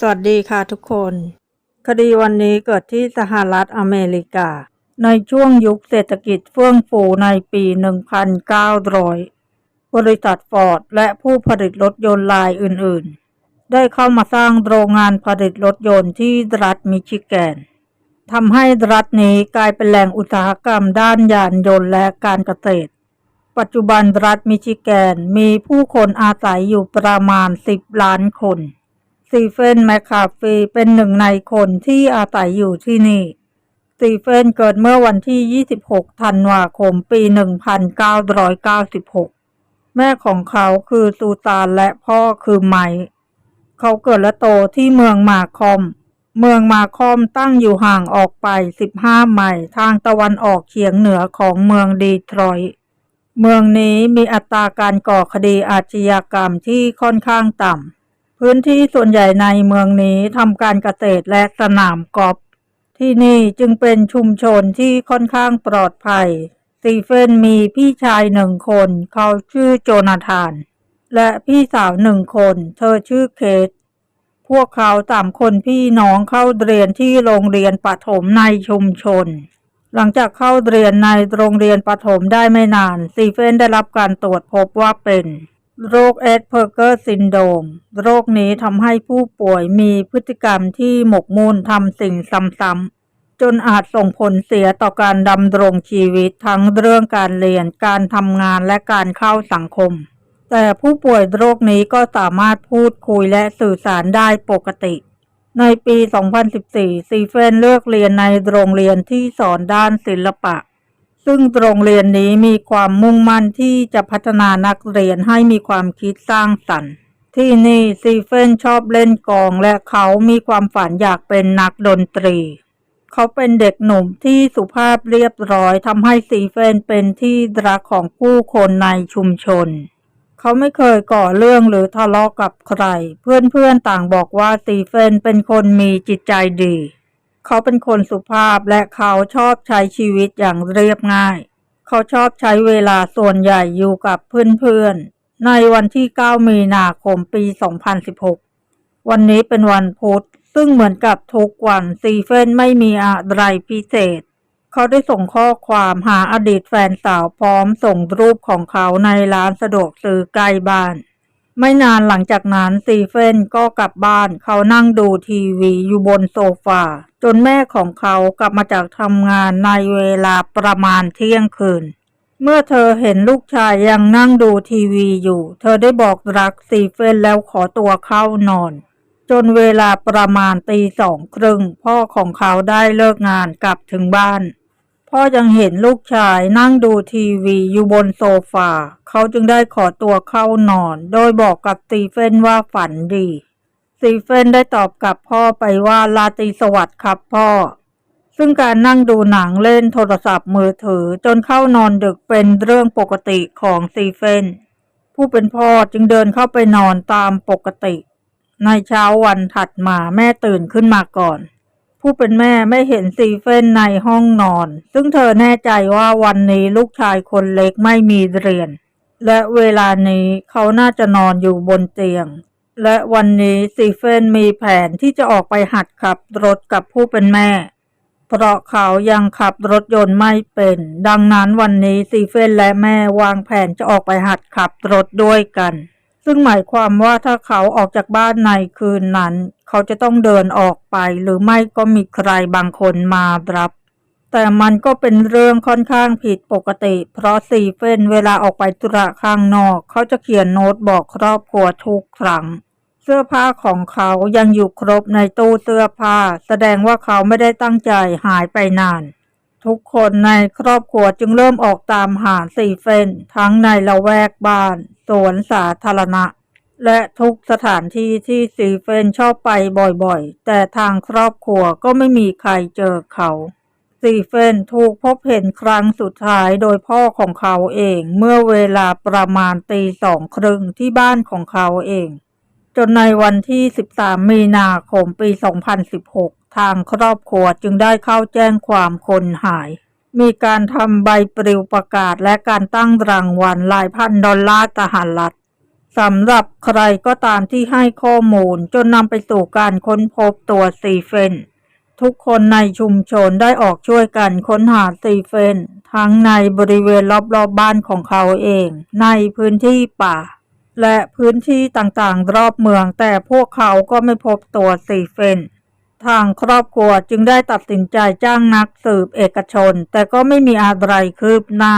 สวัสดีค่ะทุกคน คดีวันนี้เกิดที่สหรัฐอเมริกา ในช่วงยุคเศรษฐกิจเฟื่องฟูในปี 1900 บริษัทฟอร์ดและผู้ผลิตรถยนต์รายอื่นๆ ได้เข้ามาสร้างโรงงานผลิตรถยนต์ที่รัฐมิชิแกนทำให้รัฐนี้กลายเป็นแหล่งอุตสาหกรรมด้านยานยนต์และการเกษตร ปัจจุบันรัฐมิชิแกนมีผู้คนอาศัยอยู่ประมาณ 10 ล้านคน ซีเฟนแมคคาฟีเป็นหนึ่งในคนที่อาศัยอยู่ที่นี่ซีเฟนเกิดเมื่อวันที่ 26 ธันวาคม ปี 1996 แม่ของเขาคือซูซานและพ่อคือไมค์เขาเกิดและโตที่เมืองมาคอม เมืองมาคอมตั้งอยู่ห่างออกไป 15 ไมล์ทางตะวันออกเฉียงเหนือของเมืองดีทรอยต์ เมืองนี้มีอัตราการก่อคดีอาชญากรรมที่ค่อนข้างต่ำ พื้นที่ส่วนใหญ่ในเมืองนี้ทำการเกษตรและสนามกอล์ฟที่นี่จึงเป็นชุมชนที่ค่อนข้างปลอดภัยสตีเฟนมีพี่ชายหนึ่งคน เขาชื่อโจนาธาน และพี่สาวหนึ่งคน เธอชื่อเคทพวกเขาสามคนพี่น้องเข้าเรียนที่โรงเรียนประถมในชุมชน หลังจากเข้าเรียนในโรงเรียนประถมได้ไม่นานสตีเฟนได้รับการตรวจพบว่าเป็น โรคเอสเพอร์เกอร์ซินโดมโรคนี้ทำให้ผู้ป่วยมีพฤติกรรมที่หมกมุ่นทำสิ่งซ้ำๆจนอาจส่งผลเสียต่อการดำรงชีวิตทั้งเรื่องการเรียน การทำงานและการเข้าสังคม แต่ผู้ป่วยโรคนี้ก็สามารถพูดคุยและสื่อสารได้ปกติ ในปี 2014 ซีเฟนเลือกเรียนในโรงเรียนที่สอนด้านศิลปะ ซึ่งโรงเรียนนี้มีความมุ่งมั่นที่จะพัฒนานักเรียนให้มีความคิดสร้างสรรค์ ที่นี่ซีเฟนชอบเล่นกลองและเขามีความฝันอยากเป็นนักดนตรี เขาเป็นเด็กหนุ่มที่สุภาพเรียบร้อยทำให้ซีเฟนเป็นที่รักของผู้คนในชุมชน เขาไม่เคยก่อเรื่องหรือทะเลาะกับใคร เพื่อนๆต่างบอกว่าซีเฟนเป็นคนมีจิตใจดี เขาเป็นคนสุภาพและเขาชอบใช้ชีวิตอย่างเรียบง่าย เขาชอบใช้เวลาส่วนใหญ่อยู่กับเพื่อนๆ ในวันที่ 9 มีนาคมปี 2016 วันนี้เป็นวันพุธ ซึ่งเหมือนกับทุกวันซีเฟนไม่มีอะไรพิเศษ เขาได้ส่งข้อความหาอดีตแฟนสาวพร้อมส่งรูปของเขาในร้านสะดวกซื้อใกล้บ้าน ไม่นานหลังจากนั้นซีเฟนก็กลับบ้าน เขานั่งดูทีวีอยู่บนโซฟาจนแม่ของเขากลับมาจากทำงานในเวลาประมาณเที่ยงคืน เมื่อเธอเห็นลูกชายยังนั่งดูทีวีอยู่ เธอได้บอกรักซีเฟนแล้วขอตัวเข้านอน จนเวลาประมาณตีสองครึ่งพ่อของเขาได้เลิกงานกลับถึงบ้าน พ่อยังเห็นลูกชายนั่งดูทีวีอยู่บนโซฟา เขาจึงได้ขอตัวเข้านอน โดยบอกกับสตีเฟนว่าฝันดีสตีเฟนได้ตอบกับพ่อไปว่าลาตรีสวัสดิ์ครับพ่อ ซึ่งการนั่งดูหนังเล่นโทรศัพท์มือถือจนเข้านอนดึกเป็นเรื่องปกติของสตีเฟน ผู้เป็นพ่อจึงเดินเข้าไปนอนตามปกติ ในเช้าวันถัดมาแม่ตื่นขึ้นมาก่อน ผู้เป็นแม่ไม่เห็นซีเฟนในห้องนอน ซึ่งเธอแน่ใจว่าวันนี้ลูกชายคนเล็กไม่มีเรียน และเวลานี้เขาน่าจะนอนอยู่บนเตียง และวันนี้ซีเฟนมีแผนที่จะออกไปหัดขับรถกับผู้เป็นแม่ เพราะเขายังขับรถยนต์ไม่เป็น ดังนั้นวันนี้ซีเฟนและแม่วางแผนจะออกไปหัดขับรถด้วยกัน ซึ่งหมายความว่าถ้าเขาออกจากบ้านในคืนนั้น เขาจะต้องเดินออกไป หรือไม่ก็มีใครบางคนมารับ แต่มันก็เป็นเรื่องค่อนข้างผิดปกติ เพราะซีเฟนเวลาออกไปธุระข้างนอก เขาจะเขียนโน้ตบอกครอบครัวทุกครั้งเสื้อผ้าของเขายังอยู่ครบในตู้เสื้อผ้า แสดงว่าเขาไม่ได้ตั้งใจหายไปนาน ทุกคนในครอบครัวจึงเริ่มออกตามหาซีเฟนทั้งในละแวกบ้าน สวนสาธารณะ และทุกสถานที่ที่ซีเฟนชอบไปบ่อยๆ แต่ทางครอบครัวก็ไม่มีใครเจอเขาซีเฟนถูกพบเห็นครั้งสุดท้ายโดยพ่อของเขาเองเมื่อเวลาประมาณตีสองครึ่งที่บ้านของเขาเอง จนในวันที่ 13 มีนาคมปี 2016 ทางครอบครัวจึงได้เข้าแจ้งความคนหาย มีการทำใบปลิวประกาศและการตั้งรางวัลหลายพันดอลลาร์สหรัฐสำหรับใครก็ตามที่ให้ข้อมูลจนนำไปสู่การค้นพบตัวซีเฟน ทุกคนในชุมชนได้ออกช่วยกันค้นหาซีเฟน ทั้งในบริเวณรอบๆบบ้านของเขาเอง ในพื้นที่ป่า และพื้นที่ต่างๆ รอบเมือง แต่พวกเขาก็ไม่พบตัวซีเฟน ทางครอบครัวจึงได้ตัดสินใจจ้างนักสืบเอกชน แต่ก็ไม่มีอะไรคืบหน้า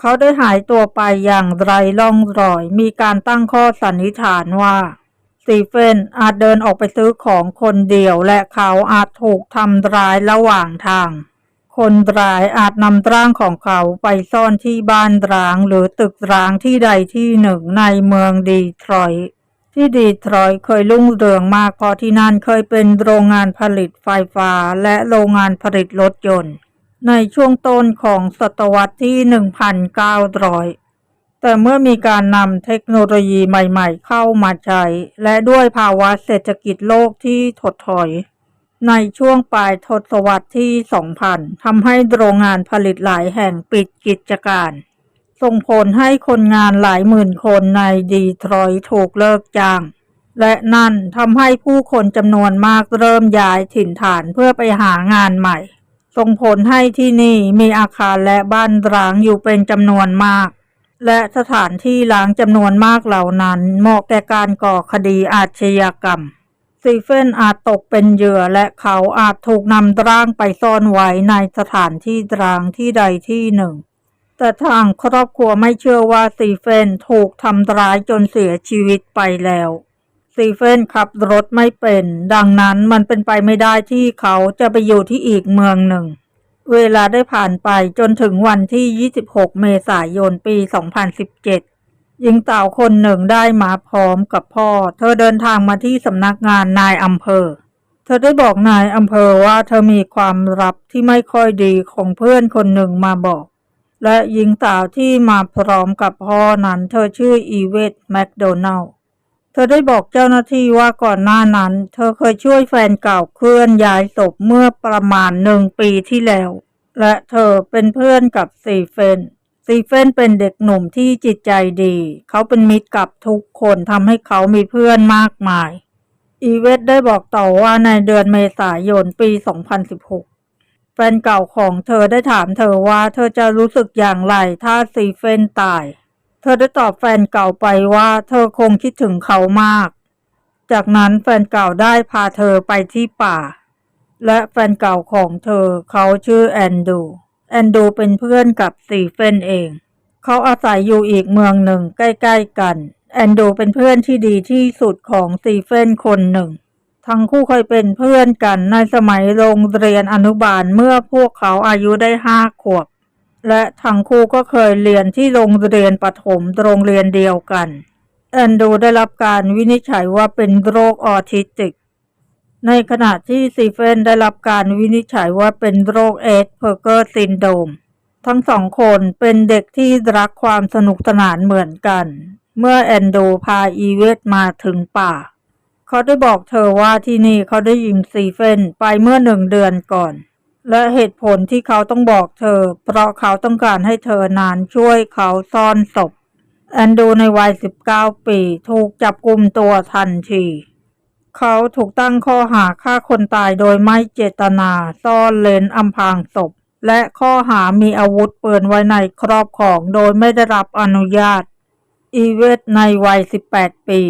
เขาได้หายตัวไปอย่างไรล่องรอย มีการตั้งข้อสันนิษฐานว่าสตีเฟนอาจเดินออกไปซื้อของคนเดียวและเขาอาจถูกทำร้ายระหว่างทาง คนร้ายอาจนำร่างของเขาไปซ่อนที่บ้านร้างหรือตึกร้างที่ใดที่หนึ่งในเมืองดีทรอยต์ ที่ดีทรอยเคยรุ่งเรืองมากเพราะที่นั่นเคยเป็นโรงงานผลิตไฟฟ้าและโรงงานผลิตรถยนต์ ในช่วงต้นของศตวรรษที่ 1,900แต่เมื่อมีการนำเทคโนโลยีใหม่ๆ เข้ามาใช้ และด้วยภาวะเศรษฐกิจโลกที่ถดถอย ในช่วงปลายทศวรรษที่ 2000 ทำให้โรงงานผลิตหลายแห่งปิดกิจการ ส่งผลให้คนงานหลายหมื่นคนในดีทรอยต์ถูกเลิกจ้าง และนั่นทำให้ผู้คนจำนวนมากเริ่มย้ายถิ่นฐานเพื่อไปหางานใหม่ ส่งผลให้ที่นี่มีอาคารและบ้านร้างอยู่เป็นจำนวนมาก และสถานที่ล้างจำนวนมากเหล่านั้นเหมาะแก่การก่อคดีอาชญากรรมซีเฟนอาจตกเป็นเหยื่อและเขาอาจถูกนำร่างไปซ่อนไว้ในสถานที่ร้างที่ใดที่หนึ่ง แต่ทางครอบครัวไม่เชื่อว่าซีเฟนถูกทำร้ายจนเสียชีวิตไปแล้วซีเฟนขับรถไม่เป็น ดังนั้นมันเป็นไปไม่ได้ที่เขาจะไปอยู่ที่อีกเมืองหนึ่ง เวลาได้ผ่านไปจนถึงวันที่ 26 เมษายนปี 2017 หญิงสาวคนหนึ่งได้มาพร้อมกับพ่อ เธอเดินทางมาที่สำนักงานนายอำเภอ เธอได้บอกนายอำเภอว่าเธอมีความลับที่ไม่ค่อยดีของเพื่อนคนหนึ่งมาบอก และหญิงสาวที่มาพร้อมกับพ่อนั้นเธอชื่ออีเวตแมคโดนัลเธอได้บอกเจ้าหน้าที่ว่าก่อนหน้านั้น เธอเคยช่วยแฟนเก่าเคลื่อนย้ายศพเมื่อประมาณหนึ่งปีที่แล้ว และเธอเป็นเพื่อนกับซีเฟนซีเฟนเป็นเด็กหนุ่มที่จิตใจดี เขาเป็นมิตรกับทุกคนทำให้เขามีเพื่อนมากมาย อีเวตได้บอกต่อว่าในเดือนเมษายนปี 2016 แฟนเก่าของเธอได้ถามเธอว่าเธอจะรู้สึกอย่างไรถ้าซีเฟนตาย เธอได้ตอบแฟนเก่าไปว่าเธอคงคิดถึงเขามาก จากนั้นแฟนเก่าได้พาเธอไปที่ป่า และแฟนเก่าของเธอเขาชื่อแอนดู แอนดูเป็นเพื่อนกับซีเฟนเอง เขาอาศัยอยู่อีกเมืองหนึ่งใกล้ ๆ กัน แอนดูเป็นเพื่อนที่ดีที่สุดของซีเฟนคนหนึ่ง ทั้งคู่เคยเป็นเพื่อนกันในสมัยโรงเรียนอนุบาลเมื่อพวกเขาอายุได้ห้าขวบ และทั้งคู่ก็เคยเรียนที่โรงเรียนประถมโรงเรียนเดียวกัน แอนดูได้รับการวินิจฉัยว่าเป็นโรคออทิสติก ในขณะที่ซีเฟนได้รับการวินิจฉัยว่าเป็นโรคเอสเพอร์เกอร์ซินโดมทั้งสองคนเป็นเด็กที่รักความสนุกสนานเหมือนกัน เมื่อแอนดูพาอีเวตมาถึงป่า เขาได้บอกเธอว่าที่นี่เขาได้ยิงซีเฟนไปเมื่อหนึ่งเดือนก่อน และเหตุผลที่เขาต้องบอกเธอ เพราะเขาต้องการให้เธอนานช่วยเขาซ่อนศพแอนดูในวัย 19 ปี ถูกจับกลุ่มตัวทันที เขาถูกตั้งข้อหาฆ่าคนตายโดยไม่เจตนาซ่อนเลนอำพางศพ และข้อหามีอาวุธปืนไว้ในครอบครองโดยไม่ได้รับอนุญาต อีเวตในวัย 18 ปี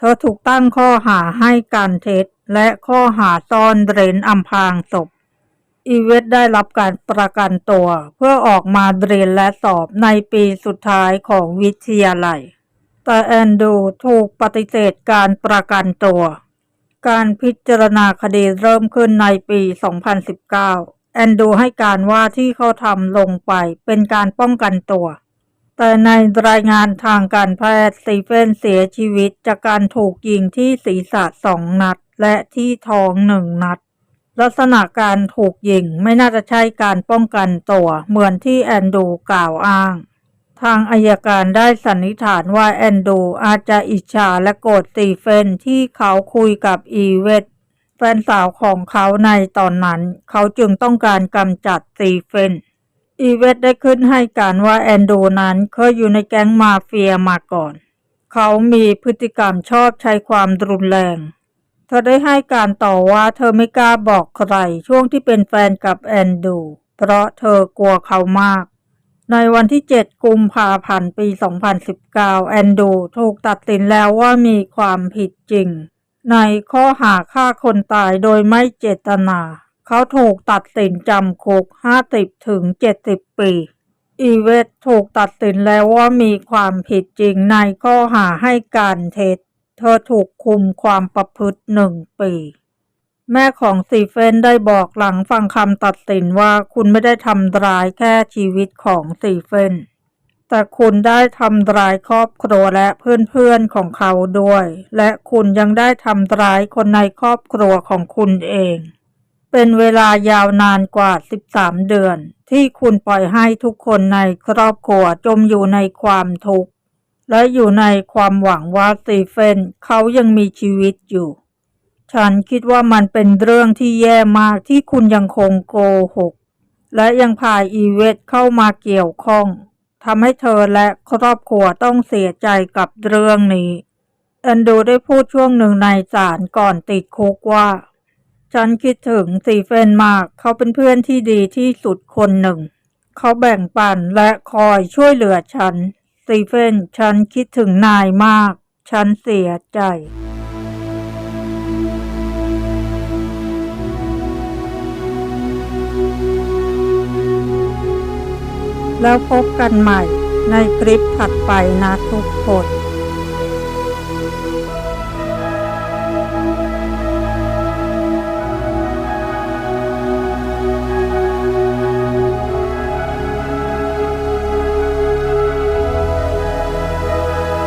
เธอถูกตั้งข้อหาให้การเท็จ และข้อหาซ่อนเร้นอำพรางศพ อีเวตได้รับการประกันตัว เพื่อออกมาเรียนและสอบในปีสุดท้ายของวิทยาลัย แต่แอนดูถูกปฏิเสธการประกันตัว การพิจารณาคดีเริ่มขึ้นในปี 2019 แอนดูให้การว่าที่เขาทำลงไปเป็นการป้องกันตัว แต่ในรายงานทางการแพทย์สตีเฟนเสียชีวิตจากการถูกยิงที่ศีรษะสองนัด และที่ท้องหนึ่งนัด ลักษณะการถูกยิงไม่น่าจะใช่การป้องกันตัวเหมือนที่แอนดูกล่าวอ้าง ทางอายการได้สันนิษฐานว่าแอนดูอาจจะอิจฉาและโกรธสตีเฟนที่เขาคุยกับอีเวตแฟนสาวของเขาในตอนนั้น เขาจึงต้องการกำจัดสตีเฟน อีเวตได้ขึ้นให้การว่าแอนโดนั้นเคยอยู่ในแก๊งมาเฟียมาก่อน เขามีพฤติกรรมชอบใช้ความรุนแรง เธอได้ให้การต่อว่าเธอไม่กล้าบอกใครช่วงที่เป็นแฟนกับแอนดูเพราะเธอกลัวเขามาก ในวันที่ 7 กุมภาพันธ์ปี 2019 แอนดูถูกตัดสินแล้วว่ามีความผิดจริง ในข้อหาฆ่าคนตายโดยไม่เจตนา เขาถูกตัดสินจำคุก 50 ถึง 70 ปี อีเวตถูกตัดสินแล้วว่ามีความผิดจริงในข้อหาให้การเท็จ เธอถูกคุมความประพฤติหนึ่งปี แม่ของซีเฟนได้บอกหลังฟังคำตัดสินว่าคุณไม่ได้ทำร้ายแค่ชีวิตของซีเฟน แต่คุณได้ทำร้ายครอบครัวและเพื่อนๆของเขาด้วย และคุณยังได้ทำร้ายคนในครอบครัวของคุณเอง เป็นเวลายาวนานกว่า 13 เดือน ที่คุณปล่อยให้ทุกคนในครอบครัวจมอยู่ในความทุกข์ และอยู่ในความหวังว่าสตีเฟนเขายังมีชีวิตอยู่ ฉันคิดว่ามันเป็นเรื่องที่แย่มากที่คุณยังคงโกหก และยังพาอีเวตเข้ามาเกี่ยวข้องทำให้เธอและครอบครัวต้องเสียใจกับเรื่องนี้แอนดูได้พูดช่วงหนึ่งในศาลก่อนติดคุกว่า ฉันคิดถึงสตีเฟนมาก เขาเป็นเพื่อนที่ดีที่สุดคนหนึ่ง เขาแบ่งปันและคอยช่วยเหลือฉันสตีเฟน ฉันคิดถึงนายมาก ฉันเสียใจ แล้วพบกันใหม่ในคลิปถัดไปนะทุกคน